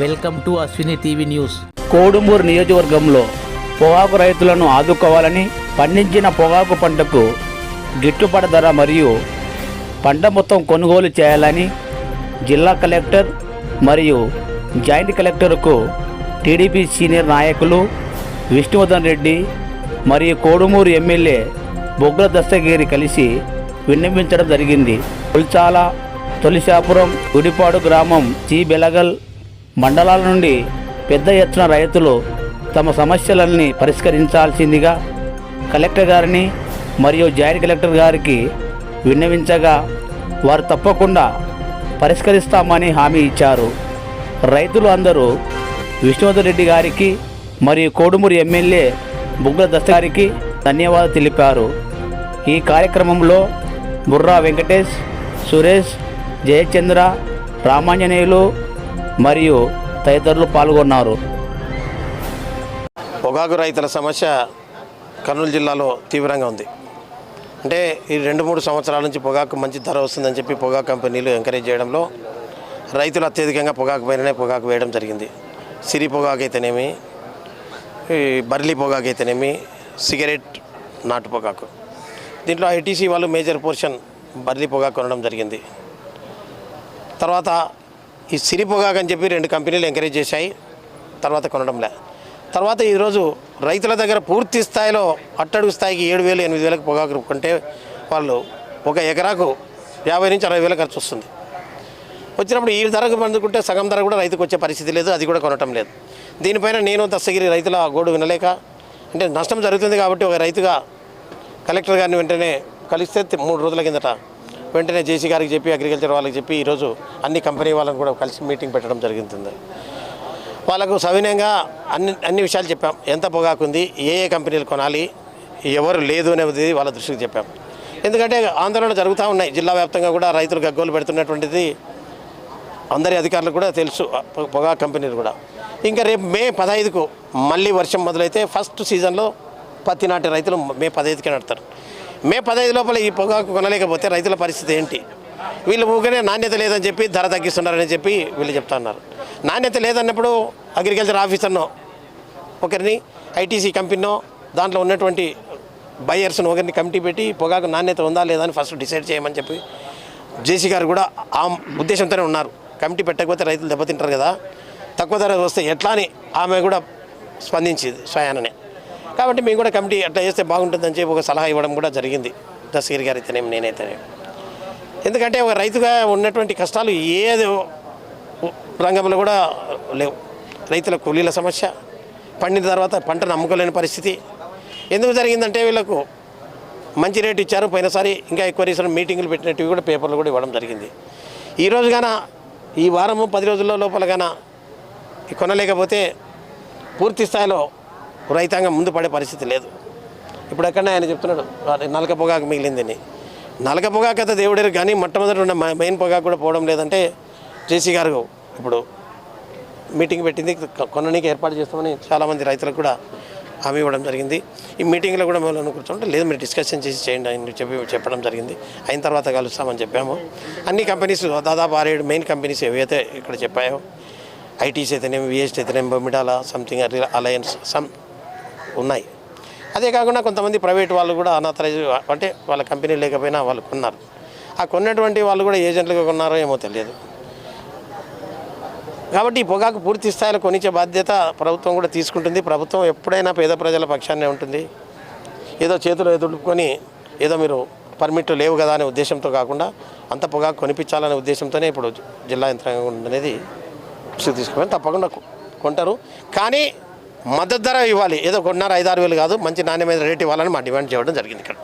Welcome to Ashwini TV news Kodumuru నియోజకవర్గంలో పొగాకు రైతులను ఆదుకోవాలని పండించిన పొగాకు పంటకు గిట్టుబాటు ధర మరియు పంట మొత్తం కొనుగోలు చేయాలని జిల్లా కలెక్టర్ మరియు జాయింట్ కలెక్టర్కు టీడీపీ సీనియర్ నాయకులు విష్ణువర్ధన్ రెడ్డి మరియు కోడుమూరు ఎమ్మెల్యే బొగ్గుల దస్తగిరి కలిసి విన్నవించడం జరిగింది. పుల్చాల తొలిశాపురం గుడిపాడు గ్రామం సి. బెలగల్ మండలాల నుండి పెద్ద ఎత్తున రైతులు తమ సమస్యలన్నీ పరిష్కరించాల్సిందిగా కలెక్టర్ గారిని మరియు జాయింట్ కలెక్టర్ గారికి విన్నవించగా వారు తప్పకుండా పరిష్కరిస్తామని హామీ ఇచ్చారు. రైతులు అందరూ విష్ణువర్ధన్ రెడ్డి గారికి మరియు కోడుమూరి ఎమ్మెల్యే బుగ్గల దస్త గారికి ధన్యవాదాలు తెలిపారు. ఈ కార్యక్రమంలో బుర్రా వెంకటేష్ సురేష్ జయచంద్ర రామాంజనేయులు మరియు తదితరులు పాల్గొన్నారు. పొగాకు రైతుల సమస్య కర్నూలు జిల్లాలో తీవ్రంగా ఉంది. అంటే ఈ రెండు మూడు సంవత్సరాల నుంచి పొగాకు మంచి ధర వస్తుందని చెప్పి పొగాకు కంపెనీలు ఎంకరేజ్ చేయడంలో రైతులు అత్యధికంగా పొగాకు పైననే పొగాకు వేయడం జరిగింది. సిరి పొగాకు అయితేనేమి ఈ బర్లీ పొగాకు అయితేనేమి సిగరెట్ నాటు పొగాకు. దీంట్లో ఐటీసీ వాళ్ళు మేజర్ పోర్షన్ బర్లీ పొగాకు కొనడం జరిగింది. తర్వాత ఈ సిరి పొగాకు అని చెప్పి రెండు కంపెనీలు ఎంకరేజ్ చేశాయి. తర్వాత కొనడంలే. తర్వాత ఈరోజు రైతుల దగ్గర పూర్తి స్థాయిలో అట్టడుగు స్థాయికి ఏడు వేలు ఎనిమిది వేలకు పొగాకు కొంటే వాళ్ళు ఒక ఎకరాకు యాభై నుంచి అరవై వేలు ఖర్చు వస్తుంది. వచ్చినప్పుడు ఈ ధరకు పండుకుంటే సగం ధర కూడా రైతుకు వచ్చే పరిస్థితి లేదు అది కూడా కొనటం లేదు. దీనిపైన నేను దస్తగిరి రైతుల గోడు వినలేక అంటే నష్టం జరుగుతుంది కాబట్టి ఒక రైతుగా కలెక్టర్ గారిని వెంటనే కలిస్తే మూడు రోజుల కిందట వెంటనే జేసీ గారికి చెప్పి అగ్రికల్చర్ వాళ్ళకి చెప్పి ఈరోజు అన్ని కంపెనీ వాళ్ళని కూడా కలిసి మీటింగ్ పెట్టడం జరుగుతుంది వాళ్ళకు సవినయంగా అన్ని అన్ని విషయాలు చెప్పాం. ఎంత పొగాకుంది ఏ ఏ కంపెనీలు కొనాలి ఎవరు లేదు అనేది వాళ్ళ దృష్టికి చెప్పాం. ఎందుకంటే ఆందోళనలు జరుగుతూ ఉన్నాయి. జిల్లా వ్యాప్తంగా కూడా రైతులు గగ్గోలు పెడుతున్నటువంటిది అందరి అధికారులకు కూడా తెలుసు పొ- పొగా కంపెనీలు కూడా. ఇంకా రేపు మే పదహైదుకు మళ్ళీ వర్షం మొదలైతే ఫస్ట్ సీజన్లో పత్తి నాటి రైతులు మే పదహైదుకే నడతారు. మే పదహైదు లోపల ఈ పొగాకు కొనలేకపోతే రైతుల పరిస్థితి ఏంటి? వీళ్ళు ఊరికనే నాణ్యత లేదని చెప్పి ధర తగ్గిస్తున్నారని చెప్పి వీళ్ళు చెప్తున్నారు. నాణ్యత లేదన్నప్పుడు అగ్రికల్చర్ ఆఫీసర్నో ఒకరిని ఐటీసీ కంపెనీనో దాంట్లో ఉన్నటువంటి బయర్స్ను ఒకరిని కమిటీ పెట్టి పొగాకు నాణ్యత ఉందా లేదా అని ఫస్ట్ డిసైడ్ చేయమని చెప్పి జేసీ గారు కూడా ఆ ఉద్దేశంతోనే ఉన్నారు. కమిటీ పెట్టకపోతే రైతులు దెబ్బతింటారు కదా. తక్కువ ధర వస్తే ఎట్లా అని ఆమె కూడా స్పందించింది స్వయాననే. కాబట్టి మేము కూడా కమిటీ అట్లా చేస్తే బాగుంటుందని చెప్పి ఒక సలహా ఇవ్వడం కూడా జరిగింది. దశగిరి గారు అయితేనేమి నేనైతేనే. ఎందుకంటే ఒక రైతుగా ఉన్నటువంటి కష్టాలు ఏదో రంగంలో కూడా లేవు. రైతుల కూలీల సమస్య పండిన తర్వాత పంటను అమ్ముకోలేని పరిస్థితి. ఎందుకు జరిగిందంటే వీళ్ళకు మంచి రేటు ఇచ్చారు. పోయినసారి ఇంకా ఎక్కువ రీసెంట్ మీటింగులు పెట్టినట్టు కూడా పేపర్లు కూడా ఇవ్వడం జరిగింది. ఈ గాన ఈ వారము పది రోజుల లోపల గాన ఈ కొనలేకపోతే పూర్తి స్థాయిలో రైతాంగం ముందు పడే పరిస్థితి లేదు. ఇప్పుడు ఎక్కడ ఆయన చెప్తున్నాడు నలక పొగాకు మిగిలిందని. నలక పొగాకు అయితే దేవుడేరు కానీ మొట్టమొదటి ఉన్న మ- మెయిన్ పొగాకు కూడా పోవడం లేదంటే జేసీ గారు ఇప్పుడు మీటింగ్ పెట్టింది కొ- కొననీకి ఏర్పాటు చేస్తామని చాలామంది రైతులకు కూడా హామీ ఇవ్వడం జరిగింది. ఈ మీటింగ్లో కూడా మేము కూర్చుంటే లేదు మీరు డిస్కషన్ చేసి చేయండి అని చెప్పి చెప్పడం జరిగింది. అయిన తర్వాత కలుస్తామని చెప్పాము. అన్ని కంపెనీస్ దాదాపు ఆరేడు మెయిన్ కంపెనీస్ ఏవైతే ఇక్కడ చెప్పాయో ఐటీసీ అయితేనేమి విఎస్టీ అయితేనేమి బొమిడాల సంథింగ్ అలయన్స్ సమ్ ఉన్నాయి. అదే కాకుండా కొంతమంది ప్రైవేట్ వాళ్ళు కూడా అనాథరైజ్ అంటే వాళ్ళ కంపెనీ లేకపోయినా వాళ్ళు కొన్నారు. ఆ కొన్నటువంటి వాళ్ళు కూడా ఏజెంట్లుగా కొన్నారో ఏమో తెలియదు. కాబట్టి ఈ పొగాకు పూర్తి స్థాయిలో కొనిచ్చే బాధ్యత ప్రభుత్వం కూడా తీసుకుంటుంది. ప్రభుత్వం ఎప్పుడైనా పేద ప్రజల పక్షాన్నే ఉంటుంది. ఏదో చేతులు ఎదుర్కొని ఏదో మీరు పర్మిట్లు లేవు కదా అనే ఉద్దేశంతో కాకుండా అంత పొగాకు కొనిపించాలనే ఉద్దేశంతోనే ఇప్పుడు జిల్లా యంత్రాంగం అనేది తీసుకుని తప్పకుండా కొంటారు. కానీ మద్దతు ధర ఇవ్వాలి. ఏదో కొన్నారు ఐదారు వేలు కాదు మంచి నాణ్యమైన రేట్ ఇవ్వాలని మా డిమాండ్ చేయడం జరిగింది ఇక్కడ.